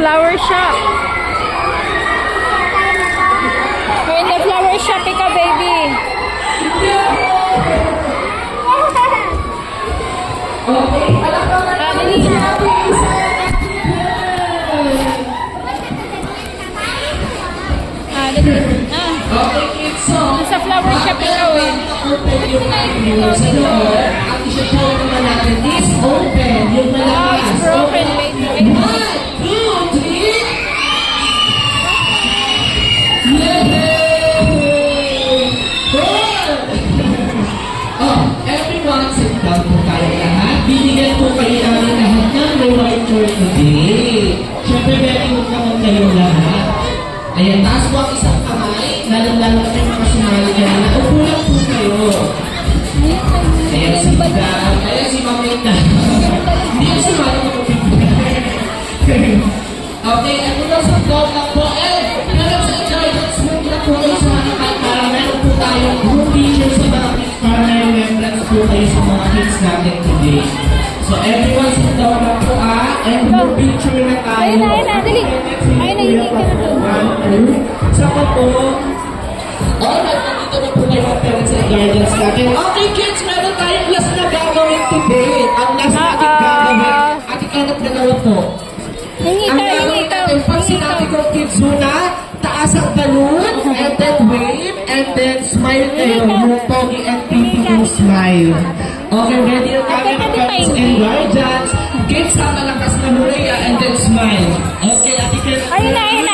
flower shop. We're in the flower shop, ikaw, baby. Ah, dali. Ah. Ah, nasa flower shop ikaw eh. Good naman kayo lahat. Ayan, taas po ang isang kamay. Lalo-lalo na yung mga sumali kanina. Upo lang po kayo. Ayan, si Dad. Ayan, si Mamita. Hindi ko sumali po. Okay, ano na sa vlog na po? Eh, hanggang sa Jordan's Mood na po kayo sa mga para meron po tayong group picture sa mga kids para may remembrance po kayo sa mga kids natin today. So everyone sit down na po ah, and group picture na tayo. Ayun na, ayun na, dali. Na, hindi ka na. Saka po, Alright, nandito na po kayo mga parents and guardians natin. Okay kids, meron tayong last na gagawin today. Ang last na ating Ah, gagawin. ah. Ate Kenneth, gagawin po. Ang gagawin natin, pag sinabi ko kids muna, taas ang balloon, and then wave, and then smile kayo. Yung pogi and pinky smile. Okay, ready na kami mga parents and guardians. Kids, sa